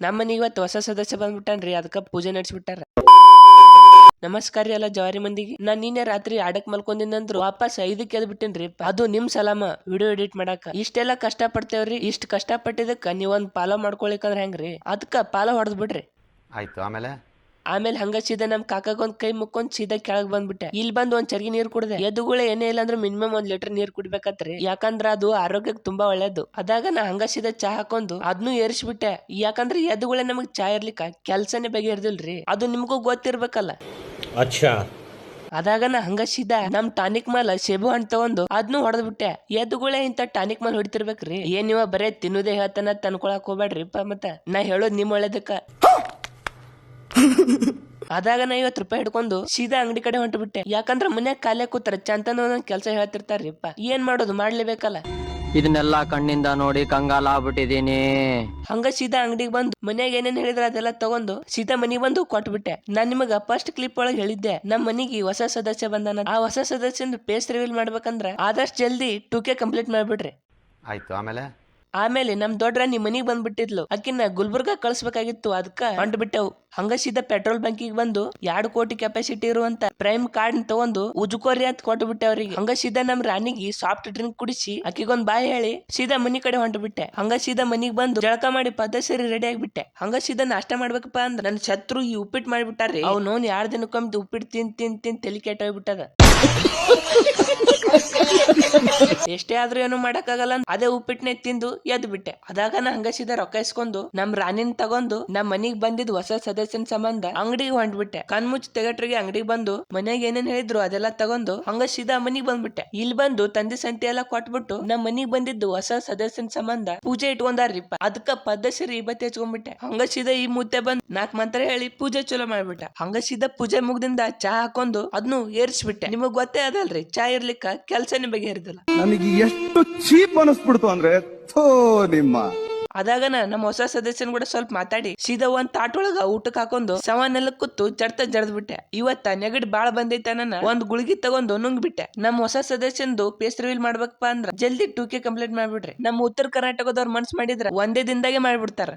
ನಮ್ಮ ಇವತ್ತು ಹೊಸ ಸದಸ್ಯ ಬಂದ್ಬಿಟ್ಟಾನ್ರಿ, ಅದಕ್ಕೆ ಪೂಜೆ ನಡೆಸ್ಬಿಟ್ಟಾರ. ನಮಸ್ಕಾರ ರೀ ಎಲ್ಲ ಜವಾರಿ ಮಂದಿಗೆ. ನಾನು ನಿನ್ನೆ ರಾತ್ರಿ ಆಡಕ್ ಮಲ್ಕೊಂಡಿನಂದ್ರು ವಾಪಸ್ ಐದಕ್ಕೆ ಎದ್ ಬಿಟ್ಟೇನ್ರಿ ಅದು ನಿಮ್ ಸಲಾಮ, ವಿಡಿಯೋ ಎಡಿಟ್ ಮಾಡಾಕ. ಇಷ್ಟೆಲ್ಲ ಕಷ್ಟ ಪಡ್ತೇವ್ರಿ ಇಷ್ಟ ಕಷ್ಟ ಪಟ್ಟಿದಕ್ಕ ನೀವೊಂದ್ ಪಾಲ ಮಾಡ್ಕೊಳಿಕಂದ್ರ ಹೆಂಗ್ರಿ? ಅದಕ್ಕ ಪಾಲ ಹೊಡೆದ್ ಬಿಡ್ರಿ. ಆಯ್ತು, ಆಮೇಲೆ? ಆಮೇಲೆ ಹಂಗ ನಮ್ಮ ನಮ್ ಕಾಕಾಗೊಂದ್ ಕೈ ಮುಕ್ಕೊಂಡ್ ಸೀದಾ ಕೆಳಗ್ ಬಂದ್ಬಿಟ್ಟೆ. ಇಲ್ಲಿ ಬಂದು ಒಂದ್ ಚರ್ಗಿ ನೀರ್ ಕುಡ್ದೆ. ಎದುಗಳು ಏನೇ ಇಲ್ಲ ಅಂದ್ರೆ ಮಿನಿಮಮ್ ಒಂದ್ ಲೀಟರ್ ನೀರ್ ಕುಡ್ಬೇಕತ್ರಿ. ಯಾಕಂದ್ರ ಅದು ಆರೋಗ್ಯಕ್ಕೆ ತುಂಬಾ ಒಳ್ಳೇದು. ಅದಾಗ ನಾ ಹಂಗ ಸೀದಾ ಚಾ ಹಾಕೊಂಡು ಅದ್ನು ಏರಿಸ್ಬಿಟ್ಟೆ. ಯಾಕಂದ್ರೆ ಎದುಗಳ ನಮಗ್ ಚಾ ಇರ್ಲಿಕ್ಕ ಕೆಲ್ಸನೇ ಬಗೆ ಹಿಡ್ದಿಲ್ರಿ ಅದು ನಿಮ್ಗೂ ಗೊತ್ತಿರ್ಬೇಕಲ್ಲ. ಅಚ್ಚಾ. ಅದಾಗ ನಾ ಹಂಗ ಸೀದ ನಮ್ ಟಾನಿಕ್ ಮಾಲ್ ಸೇಬು ಹಣ್ಣು ತಗೊಂಡು ಅದ್ನು ಹೊಡೆದ್ ಬಿಟ್ಟೆ ಎದುಗಳೇ ಇಂತ ಟಾನಿಕ್ ಮಾಲ್ ಹೊಡಿತಿರ್ಬೇಕ್ರಿ. ಏನ್ ನೀವ ಬರೇ ತಿನ್ನುದೇ ಹೇಳ್ತಾನ ತನ್ಕೊಳಕ್ ಹೋಗ್ಬೇಡ್ರಿ ಮತ್ತ. ನಾ ಹೇಳೋದ್ ನಿಮ್ ಒಳ್ಳೇದಕ್ಕ. ಅದಾಗ ನಾ ಐವತ್ ರೂಪಾಯಿ ಹಿಡ್ಕೊಂಡು ಸೀದಾ ಅಂಗಡಿ ಕಡೆ ಹೊಂಟು ಬಿಟ್ಟೆ. ಯಾಕಂದ್ರ ಮನ್ಯಾಗ ಕಾಲೇ ಕೂತಾರ ಚಂತನ ಒಂದೊಂದ್ ಕೆಲಸ ಹೇಳ್ತಿರ್ತಾರ್ರಿಪ್ಪ. ಏನ್ ಮಾಡೋದು ಮಾಡ್ಲೇಬೇಕಲ್ಲ? ಇದನ್ನೆಲ್ಲ ಕಣ್ಣಿಂದ ನೋಡಿ ಕಂಗಾಲ ಆಗ್ಬಿಟ್ಟಿದೀನಿ. ಹಂಗ ಸೀದಾ ಅಂಗಡಿಗೆ ಬಂದು ಮನ್ಯಾಗ ಏನೇನ್ ಹೇಳಿದ್ರ ಅದೆಲ್ಲ ತಗೊಂಡು ಸೀದಾ ಮನಿಗ್ ಬಂದು ಕೊಟ್ಬಿಟ್ಟೆ ನಾನ್ ನಿಮಗ ಫಸ್ಟ್ ಕ್ಲಿಪ್ ಒಳಗ್ ಹೇಳಿದ್ದೆ ನಮ್ ಮನಿಗೆ ಹೊಸ ಸದಸ್ಯ ಬಂದಾನ. ಆ ಹೊಸ ಸದಸ್ಯಂದು ಪೇಸ್ ರಿವೀಲ್ ಮಾಡ್ಬೇಕಂದ್ರ ಆದಷ್ಟು ಜಲ್ದಿ ಟೂಕೆ ಕಂಪ್ಲೀಟ್ ಮಾಡ್ಬಿಡ್ರಿ. ಆಯ್ತು ಆಮೇಲೆ? ಆಮೇಲೆ ನಮ್ ದೊಡ್ಡ ನಿಮ್ ಮನಿಗ್ ಬಂದ್ಬಿಟ್ಟಿದ್ಲು. ಅಕ್ಕಿನ ಗುಲ್ಬರ್ಗ ಕಳ್ಸ್ಬೇಕಾಗಿತ್ತು ಅದಕ್ಕ ಹೊಂಟ್ ಬಿಟ್ಟೆವು ಹಂಗ ಸೀದಾ ಪೆಟ್ರೋಲ್ ಬಂಕಿಗೆ ಬಂದು ಎರಡ್ ಕೋಟಿ ಕೆಪಾಸಿಟಿ ಇರುವಂತ ಪ್ರೈಮ್ ಕಾರ್ಡ್ ತಗೊಂಡು ಉಜುಕೋರಿ ಅಂತ ಕೊಟ್ಟು ಬಿಟ್ಟೆ ಅವ್ರಿಗೆ. ಹಂಗ ಸೀದಾ ನಮ್ ರಾಣಿಗೆ ಸಾಫ್ಟ್ ಡ್ರಿಂಕ್ ಕುಡಿಸಿ ಅಕ್ಕಿಗೊಂದ್ ಬಾಯ್ ಹೇಳಿ ಸೀದಾ ಮನಿ ಕಡೆ ಹೊಂಟು ಬಿಟ್ಟೆ ಹಂಗ ಸೀದಾ ಮನಿಗ್ ಬಂದು ಜಳಕ ಮಾಡಿ ಪದ ಸೇರಿ ರೆಡಿ ಆಗ್ಬಿಟ್ಟೆ. ಹಂಗ ಸೀದಾ ನಾಷ್ಟ ಮಾಡ್ಬೇಕಪ್ಪ ಅಂದ್ರ ನನ್ ಶತ್ರು ಈ ಉಪ್ಪಿಟ್ಟು ಮಾಡ್ಬಿಟ್ಟಾರಿ ಅವ್ ನೋನ್ ಎರಡ್ ದಿನಕ್ಕೊಮ್ಮೆ ಉಪ್ಪಿಟ್ಟು ತಿನ್ ತಿನ್ ತಿನ್ ತಲಿ ಕೆಟ್ಟೋಗ್ಬಿಟ್ಟದ ಎಷ್ಟೇ ಆದ್ರೂ ಏನು ಮಾಡಕ್ಕಾಗಲ್ಲ ಅದೇ ಉಪ್ಪಿಟ್ಟನೆ ತಿಂದು ಎದ್ ಬಿಟ್ಟೆ. ಅದಾಗ ನಾ ಹಂಗಸಿದ ಸೀದಾ ರೊಕ್ಕ ಇಸ್ಕೊಂಡು ನಮ್ ರಾಣಿನ್ ತಗೊಂಡು ನಮ್ ಮನಿಗ್ ಬಂದಿದ್ ಹೊಸ ಸದಸ್ಯನ ಸಂಬಂಧ ಅಂಗಡಿಗೆ ಹೊಂಟ್ಬಿಟ್ಟೆ. ಕಣ್ಮುಚ್ ತೆಗಟ್ರಿಗೆ ಅಂಗಡಿಗೆ ಬಂದು ಮನೆಗೆ ಏನೇನ್ ಹೇಳಿದ್ರು ಅದೆಲ್ಲ ತಗೊಂಡು ಹಂಗಸಿದ ಸೀದಾ ಮನಿಗ್ ಬಂದ್ಬಿಟ್ಟೆ. ಇಲ್ಲಿ ಬಂದು ತಂದೆ ಸಂತಿ ಎಲ್ಲ ಕೊಟ್ಬಿಟ್ಟು ನಮ್ ಮನಿಗ್ ಬಂದಿದ್ದು ಹೊಸ ಸದಸ್ಯನ ಸಂಬಂಧ ಪೂಜೆ ಇಟ್ಕೊಂಡಾರಿಪ್ಪ. ಅದಕ್ಕ ಪದ್ಧಸರಿ ಇವತ್ತೆ ಹಚ್ಕೊಂಡ್ಬಿಟ್ಟೆ. ಹಂಗಸಿದ ಸೀದಾ ಈ ಮುದ್ದೆ ಬಂದ್ ನಾಕ್ ಮಂತ್ರ ಹೇಳಿ ಪೂಜೆ ಚಲೋ ಮಾಡ್ಬಿಟ್ಟ. ಹಂಗಸಿದ ಸೀದಾ ಪೂಜೆ ಮುಗ್ದಿಂದ ಚಾ ಹಾಕೊಂಡು ಅದ್ನು ಏರ್ಸ್ಬಿಟ್ಟೆ. ನಿಮಗ್ ಗೊತ್ತೇ ಅದಲ್ರಿ, ಚಾ ಇರ್ಲಿಕ್ಕ ಕೆಲ್ಸನೇ ಬಗೆಹರಿದಿಲ್ಲ. ನನಗೆ ಎಷ್ಟು ಚೀಪ್ ಅನಿಸ್ಬಿಡ್ತು ಅಂದ್ರೆ ನಿಮ್ಮ. ಅದಾಗನ ನಮ್ಮ ಹೊಸ ಸದಸ್ಯನ್ ಕೂಡ ಸ್ವಲ್ಪ ಮಾತಾಡಿ. ಸೀದಾ ಒಂದ್ ತಾಟ್ ಒಳಗ ಊಟಕ್ ಹಾಕೊಂಡು ಸವನೆಲ್ಲ ಕೂತು ಜಡ್ತ ಜಡ್ದ್ ಬಿಟ್ಟೆ. ಇವತ್ತ ನೆಗಡಿ ಬಾಳ ಬಂದೈತೆ ನನ್ನ ಒಂದ್ ಗುಳಿಗಿ ತಗೊಂಡು ನುಂಗ್ ಬಿಟ್ಟೆ. ನಮ್ ಹೊಸ ಸದಸ್ಯಂದು ಪೇಸ್ ರಿವೀಲ್ ಮಾಡ್ಬೇಕಪ್ಪ ಅಂದ್ರ ಜಲ್ದಿ ಟೂಕೆ ಕಂಪ್ಲೀಟ್ ಮಾಡ್ಬಿಡ್ರಿ. ನಮ್ಮ ಉತ್ತರ ಕರ್ನಾಟಕದವ್ರ ಮನ್ಸ್ ಮಾಡಿದ್ರ ಒಂದೇ ದಿನದಾಗೆ ಮಾಡ್ಬಿಡ್ತಾರ.